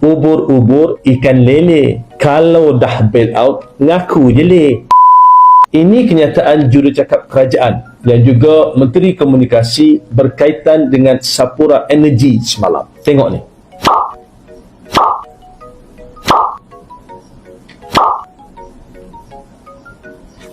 Ubur-ubur ikan lele. Kalau dah bail out, ngaku je le. Ini kenyataan jurucakap kerajaan dan juga Menteri Komunikasi berkaitan dengan Sapura Energy semalam. Tengok ni.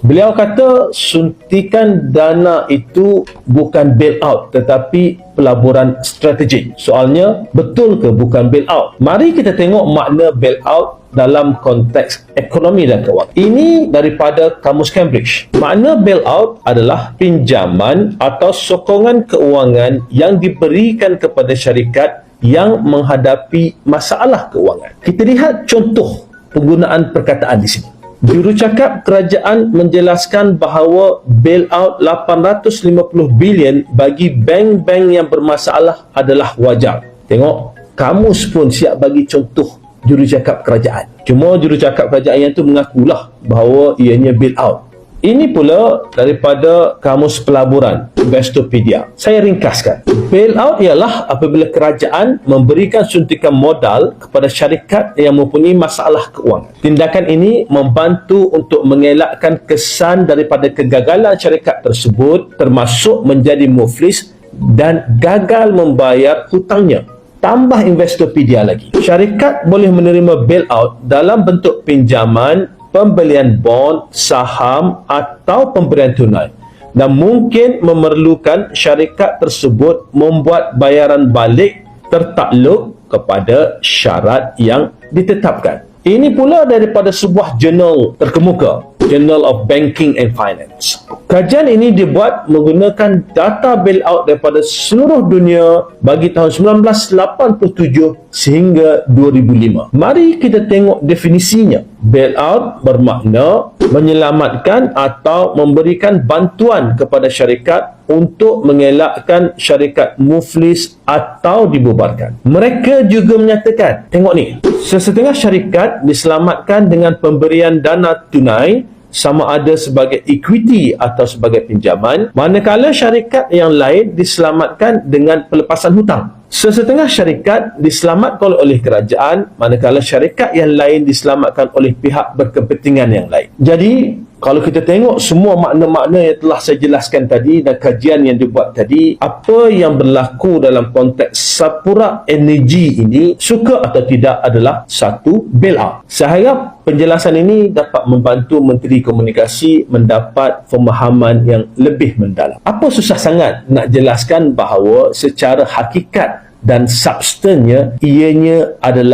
Beliau kata suntikan dana itu bukan bail out tetapi pelaburan strategik. Soalnya betul ke bukan bail out? Mari kita tengok makna bail out dalam konteks ekonomi dan keuangan. Ini daripada Kamus Cambridge. Makna bail out adalah pinjaman atau sokongan keuangan yang diberikan kepada syarikat yang menghadapi masalah keuangan. Kita lihat contoh penggunaan perkataan di sini. Jurucakap kerajaan menjelaskan bahawa bailout 850 bilion bagi bank-bank yang bermasalah adalah wajar. Tengok, kamus pun siap bagi contoh jurucakap kerajaan. Cuma jurucakap kerajaan yang tu mengakulah bahawa ianya bailout. Ini pula daripada Kamus Pelaburan, Investopedia. Saya ringkaskan. Bailout ialah apabila kerajaan memberikan suntikan modal kepada syarikat yang mempunyai masalah keuangan. Tindakan ini membantu untuk mengelakkan kesan daripada kegagalan syarikat tersebut termasuk menjadi muflis dan gagal membayar hutangnya. Tambah Investopedia lagi. Syarikat boleh menerima bailout dalam bentuk pinjaman pembelian bond, saham atau pemberian tunai dan mungkin memerlukan syarikat tersebut membuat bayaran balik tertakluk kepada syarat yang ditetapkan. Ini pula daripada sebuah jurnal terkemuka, Journal of Banking and Finance. Kajian ini dibuat menggunakan data bailout daripada seluruh dunia bagi tahun 1987 sehingga 2005. Mari kita tengok definisinya. Bailout bermakna menyelamatkan atau memberikan bantuan kepada syarikat untuk mengelakkan syarikat muflis atau dibubarkan. Mereka juga menyatakan, tengok ni, sesetengah syarikat diselamatkan dengan pemberian dana tunai sama ada sebagai equity atau sebagai pinjaman, manakala syarikat yang lain diselamatkan dengan pelepasan hutang. Sesetengah syarikat diselamatkan oleh kerajaan, manakala syarikat yang lain diselamatkan oleh pihak berkepentingan yang lain. Jadi, kalau kita tengok semua makna-makna yang telah saya jelaskan tadi dan kajian yang dibuat tadi, apa yang berlaku dalam konteks Sapura Energy ini, suka atau tidak adalah satu bailout. Saya harap penjelasan ini dapat membantu Menteri Komunikasi mendapat pemahaman yang lebih mendalam. Apa susah sangat nak jelaskan bahawa secara hakikat dan substannya ianya adalah